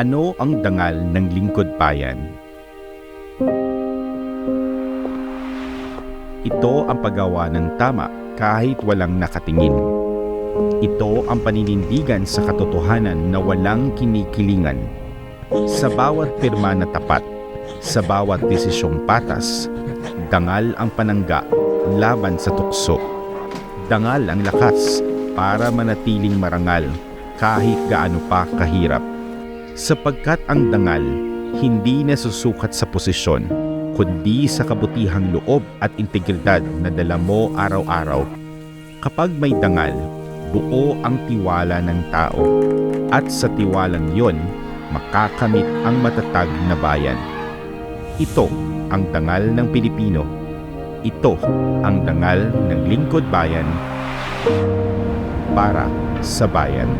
Ano ang dangal ng lingkod bayan? Ito ang paggawa ng tama kahit walang nakatingin. Ito ang paninindigan sa katotohanan na walang kinikilingan. Sa bawat pirma na tapat, sa bawat desisyong patas, dangal ang panangga laban sa tukso. Dangal ang lakas para manatiling marangal kahit gaano pa kahirap. Sapagkat ang dangal hindi nasusukat sa posisyon, kundi sa kabutihang loob at integridad na dala mo araw-araw. Kapag may dangal, buo ang tiwala ng tao. At sa tiwalang yon, makakamit ang matatag na bayan. Ito ang dangal ng Pilipino. Ito ang dangal ng lingkod bayan para sa bayan.